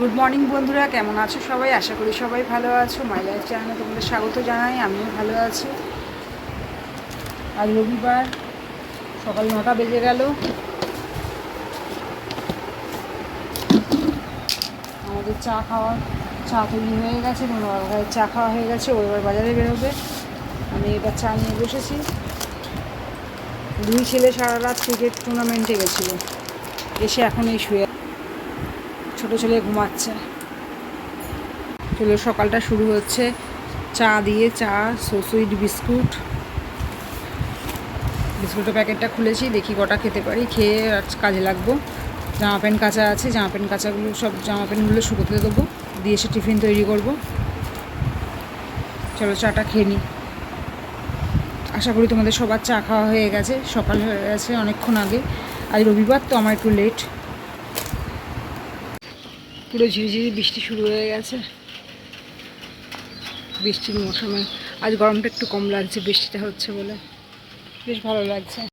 Good morning বন্ধুরা, কেমন আছো সবাই? আশা করি সবাই ভালো আছো। মাই লাইফ চ্যানেলে তোমাদের স্বাগত জানাই, আমিও ভালো আছি। আজ রবিবার, সকাল নটা বেজে গেল। আমাদের চা খাওয়া, চা তৈরি হয়ে গেছে ভাইয়ের চা খাওয়া হয়ে গেছে, ও এবার বাজারে বেরোবে। আমি এবার চা নিয়ে বসেছি। দুই ছেলে সারা রাত ক্রিকেট টুর্নামেন্টে গেছিল। এসে এখন এই শুয়ে ছোটো ছেলে ঘুমাচ্ছে। চলো, সকালটা শুরু হচ্ছে। চা দিয়ে, চা সুইট বিস্কুট। বিস্কুটের প্যাকেটটা খুলেছি, দেখি কটা খেতে পারি। খেয়ে আজ কাজে লাগবো। জামা প্যান্ট কাচা আছে, জামা প্যান্ট কাচাগুলো, সব জামা প্যান্টগুলো শুকোতে দেবো। দিয়ে এসে টিফিন তৈরি করব। চলো, চাটা খেয়ে নিই আশা করি তোমাদের সবার চা খাওয়া হয়ে গেছে। সকাল হয়ে গেছে অনেকক্ষণ আগে। আজ রবিবার, তো আমার একটু লেট পুরো ঝিরিঝিরি বৃষ্টি শুরু হয়ে গেছে। বৃষ্টির মৌসুমে। আজ গরমটা একটু কম লাগছে, বৃষ্টিটা হচ্ছে বলে। বেশ ভালো লাগছে।